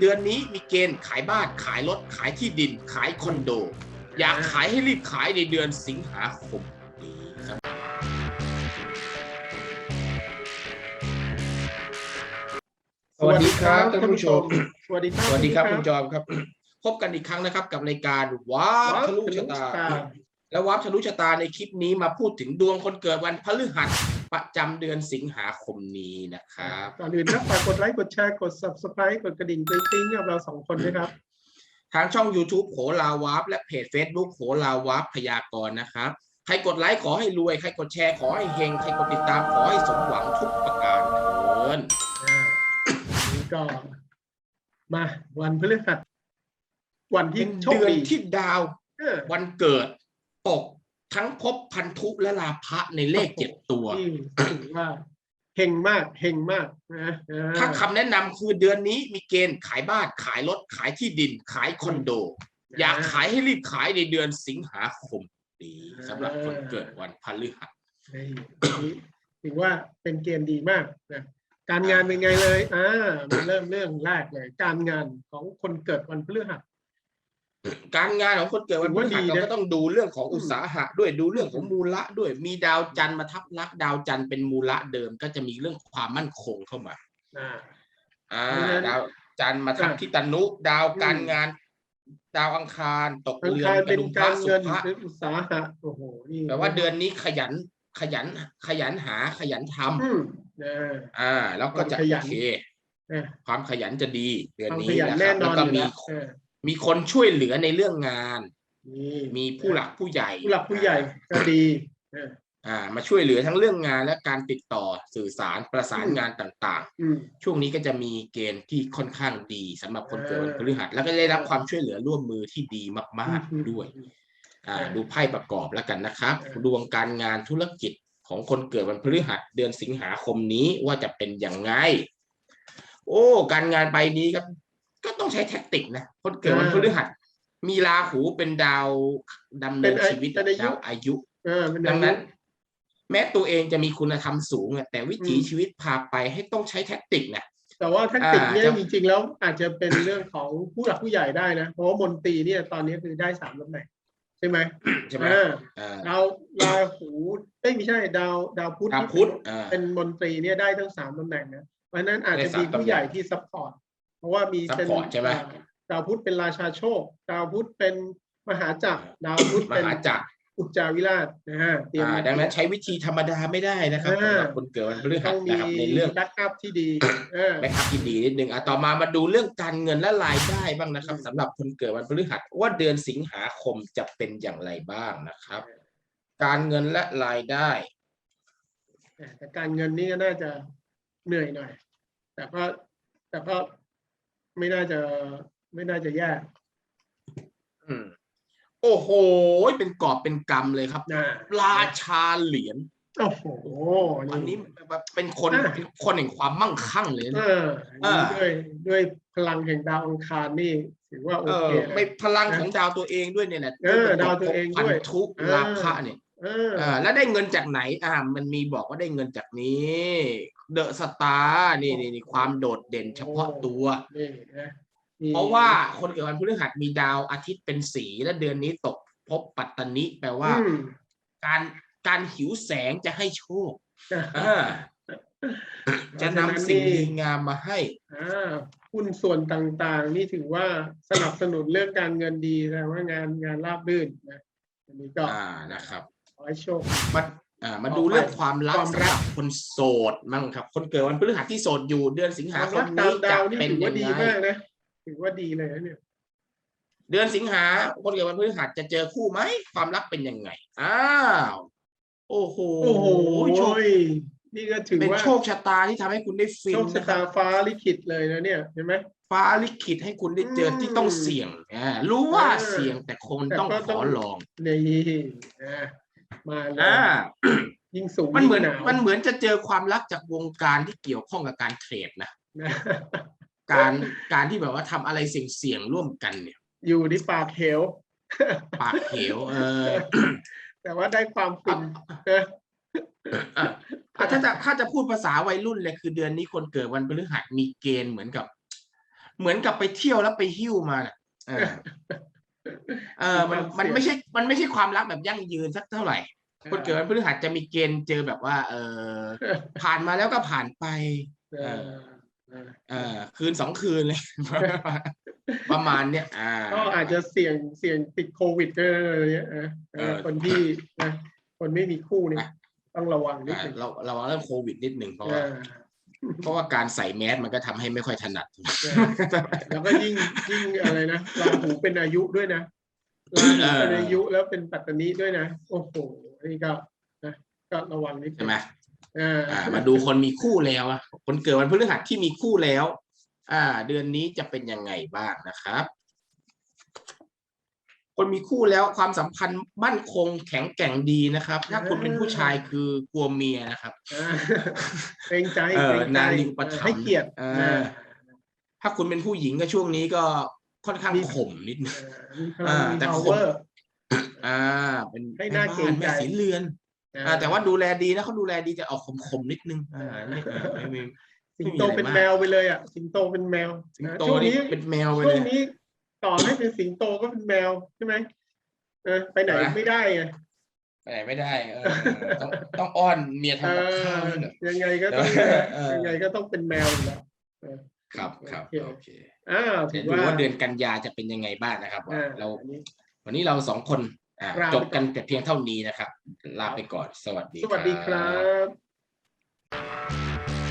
เดือนนี้มีเกณฑ์ขายบ้านขายรถขายที่ดินขายคอนโด อยากขายให้รีบขายในเดือนสิงหาคมนี้ครับสวัสดีครับท่านผู้ชม สวัสดีครับสวัสดีครับคุณจอมครับ พบกันอีกครั้งนะครับ กับรายการว้าบทะลุชะตา และวับทะลุชะตาในคลิปนี้มาพูดถึงดวงคนเกิดวันพฤหัส ประจำเดือนสิงหาคมนี้นะครับก่อนอื่นครับฝากกดไลค์กดแชร์กด subscribe กดกระดิ่งกริ๊งๆกับเราสองคนด้วยครับ ทางช่อง YouTube โหราวับและเพจ Facebook โหราวับพยากรณ์นะครับ ใครกดไลค์ขอให้รวย ใครกดแชร์ขอให้เฮง ใครกดติดตามขอให้สมหวังทุกประการเถินอ่านี่ก็มาวันพฤหัสวันที่เป็นโชคเดือนดีที่ดาวเออวันเกิดตก ทั้งภพพันธุและลาภะในเลขเจ็ดตัวที่ถือว่าเฮงมากเฮงมากนะอ่ถ้าคำแนะนำคือเดือนนี้มีเกณฑ์ขายบ้านขายรถขายที่ดินขายคอนโด อยากขายให้รีบขายในเดือนสิงหาคมนี้สำหรับคนเกิดวันพฤหัสนี่นี่ถือว่าเป็นเกณฑ์ดีมากนะการงานเป็นไงเลยอ่ามาเริ่มเรื่องแรกเลย การงานของคนเกิดวันพฤหัส การงานของคนเกิดวันพฤหัสถือว่าดีนะเราก็ต้องดูเรื่องของอืมอุตสาหะ ด้วยดูเรื่องของมูละด้วยมีดาวจันทร์มาทับลักษณ์ดาวจันทร์เป็นมูละเดิมก็จะมีเรื่องความมั่นคงเข้ามาอ่าอ่าเพราะฉะนั้นดาวจันทร์มาทับอ่าที่ตนุดาวการอืมงาน ดาวอังคารตกอังเรือนคารกเป็ระนดุมพการระสุเงินภะหรืออุตสาหะโอ้โหนี่แปลว่าเดือนนี้ขยันขยันขยันหาขยันทำอืมนะอ่า แล้วก็จะความขยัโอนเคนะความขยันจะดี เดือนความนี้ขยันนะคแน่รับนแล้อวนก็อยู่มีแล้วเออ มีคนช่วยเหลือในเรื่องงานนี่มีผู้หลักผู้ใหญ่ ผู้หลักผู้ใหญ่ก็ดีเอออ่า มาช่วยเหลือทั้งเรื่องงานและการติดต่อสื่อสารประสานอืมงานต่างอืมๆช่วงนี้ก็จะมีเกณฑ์ที่ค่อนข้างดีสำหรับคนเกิดวันเออพฤหัสแล้วก็ได้รับความช่วยเหลือร่วมมือที่ดีมากอืมๆด้วย อ่าเออดูไพ่ประกอบแล้วกันนะครับเออดวงการงานธุรกิจของคนเกิดวันพฤหัสเดือนสิงหาคมนี้ว่าจะเป็นอย่างไง โอ้ การงานใบนี้ครับ ก็ต้องใช้แท็กติกนะคนเกิดวันพฤหัสมีราหูเป็นดาวดำเนินชีวิตเป็นอายุดาวอายุเออเป็นดังนั้น แม้ตัวเองจะมีคุณธรรมสูงอะแต่วิถีอืมชีวิตพาไปให้ต้องใช้แท็กติกนะแต่ว่าแท็กติกเนี่ยอ่าจะจริงๆแล้วอาจจะเป็นเรื่องของผู้หลักผู้ใหญ่ได้นะ เพราะว่ามนตรีเนี่ยตอนนี้คือได้สามตำแหน่งใช่ไหมใช่ไหมอ่าอ่าดาวราหูเอ้ยไม่ใช่ดาวดาวพุธดาวที่พุธอ่าเป็นมนตรีเนี่ยได้ทั้งสามตำแหน่งนะเพราะฉะนั้นอาจจะได้สามมีผู้ใหญ่ตำแหน่งที่ซัพพอร์ตเพ ราะว่ามีเป็น support ใช่ไหมอ่าดาวพุธเป็นราชาโชค ดาวพุธเป็นมหาจักรดาวพุธมเป็นหาจักรอุจจาวิราชนะฮะเตรียมอ่าดังนั้นใช้วิธีธรรมดาไม่ได้นะครับอ่าสำหรับคนเกิดวันพฤหัต้สองมีนะครับในเรื่องแบ็กอัพที่ดีเออแบ็คอัพที่ดีนิดนึงอะต่อมามาดูเรื่องการเงินและรายได้บ้างนะครับอืมสำหรับคนเกิดวันพฤหัสว่าเดือนสิงหาคมจะเป็นอย่างไรบ้างนะครับ การเงินและรายได้แต่การเงินนี่ก็น่าจะเหนื่อยหน่อยแต่ก็แต่ก็ ไม่น่าจะไม่น่าจะแย่อืมโอ้โห เป็นกอบเป็นกำเลยครับ นะราชาเหรียญโอ้โหอันนี้แบบเป็นคนอ่าเป็นคนแห่งความมั่งคั่งเลยเอนะออันนี้อ่าด้วยด้วยพลังแห่งดาวอังคารนี่ถือว่าโอเอเคอนะ ไม่พลังของดาวตัวเองด้วยเนี่ยแหละเออดาวตัวเองด้วย พันธุเออลาภะเนี่ย เออเออแล้วได้เงินจากไหน อ่า มันมีบอกว่าได้เงินจากนี้เดอะสตาร์นี่นี่นี่ความโดดเด่นเฉพาะตัว นี่นะนี่เพราะว่าคนเกิดวันพฤหัสมีดาวอาทิตย์เป็นสีและเดือนนี้ตกพบปัตตนิแปลว่า อืมการการหิวแสงจะให้โชคอ่าจะนำสิ่งดีงามมาให้ อ่าหุ้นส่วนต่างๆ นี่ถือว่าสนับสนุนเรื่องการเงินดีแต่ว่างานงานราบรื่นนะอันนี้ก็ อ่านะครับ ขอให้โชค มาอ่ามาต่อดูไปเรื่องความรักความรักสำหรับคนโสดมั่งครับ คนเกิดวันพฤหัสที่โสดอยู่เดือนสิงหาครัมกตานี้มจะดาวนี่เป็นถือยัว่างดีไงมากนะถือว่าดีเลยนะเนี่ย เดือนสิงหาคนเกิดวันพฤหัสจะเจอคู่ไหมความรักเป็นยังไงอ้าวโอ้โหโอ้โหโชคนี่ก็ถือเป็นว่าโชคชะตาที่ทำให้คุณได้ฟินโชคชะนะครัตาบฟ้าลิขิตเลยนะเนี่ยเห็นไหมฟ้าลิขิตให้คุณได้เจออมที่ต้องเสี่ยงอ่ารู้ว่าเออเสี่ยงแต่คงแต่ต้องก็ขต้อองลองนี่อะ มาเลยอ่ายิ่งสูงมันเหมือน ยิ่งาวมันเหมือนจะเจอความรักจากวงการที่เกี่ยวข้องกับการเทรดนะ นะการการที่แบบว่าทำอะไรเสี่ยงๆร่วมกันเนี่ย อยู่ที่ปากเหวปากเหวเออแต่ว่าได้ความฟินนะอะอะถ้าจะถ้าจะพูดภาษาวัยรุ่นเลยคือเดือนนี้คนเกิดวันพฤหัสมีเกณฑ์เหมือนกับ เหมือนกับไปเที่ยวแล้วไปหิ้วมาน่ะเออ เออมันมันไม่ใช่มันไม่ใช่ความรักแบบยั่งยืนสักเท่าไหร่ คนเกิดวันพฤหัสจะมีเกณฑ์เจอแบบว่า เออผ่านมาแล้วก็ผ่านไป เออเออเออคืนสองคืนเลย ประมาณเนี้ยอ่าก็อาจจะเสี่ยงเสี่ยงติดโควิดก็อะไรเงี้ยเออเออเออคนที่นะคนไม่มีคู่เนี่ยอะต้องระวังนิดอ่าหนึงเราเราเรื่องโควิดนิดหนึ่งเพราะเอว่าอ เพราะว่าการใส่แมสมันก็ทำให้ไม่ค่อยถนัดเออแล้วก็ยิ่งยิ่งอะไรนะราหูเป็นอายุด้วยนะราหูเป็นอายุแล้วเป็นปัตตานีด้วยนะ โอ้โหอันนี้ก็นะก็ระวังนิดนึใช่งไหมอ่าอ่ามาดูคนมีคู่แล้วอะคนเกิดวันพฤหัสที่มีคู่แล้ว อ่า เดือนนี้จะเป็นยังไงบ้างนะครับ คนมีคู่แล้วความสัมพันธ์มั่นคงแข็งแกร่งดีนะครับ ถ้าคุณเป็นผู้ชายคือกลัวเมียนะครับอ่าเกรงใจเออเกรงใจนารีอุปถัมภ์ให้เกียรติเออถ้าคุณเป็นผู้หญิงก็ช่วงนี้ก็ค่อนข้างข่มนิดนึงเออมีพลังอ่ามีแต่คน power อ่า เป็นให้น่าเกรงใจแม่บ้านแม่สีเรือนอ่าแต่ว่าดูแลดีนะเขาดูแลดีจะออกขมๆนิดนึงอ่าไม่เออไม่มีสิงโตเป็นแมวไปเลยอะสิงโตเป็นแมวสิงโตช่วงนี่นี้เป็นแมวไปช่เลวยงนี้ ต่อให้เป็นสิงโตก็เป็นแมวใช่ไหมเออไปไหนนะ ไม่ได้ไงไปไหนไม่ได้เออต้องต้องอ้อนเมียเอทำกับอข้าวให้หน่อยยังไงก็ต้องเออ ยังไงก็ต้องเป็นแมวอยู่แล้ว ครับครับโอเค โอเคอ้าวเดี๋ถืยวอดูว่าว่าเดือนกันยาจะเป็นยังไงบ้างนะครับว่าอ่าเราอันนี้ วันนี้เราสองคนอ่าลาไปจบกันแต่เพียงเท่านี้นะครับ ลาไปก่อนสวัสดีสวัสดีครับ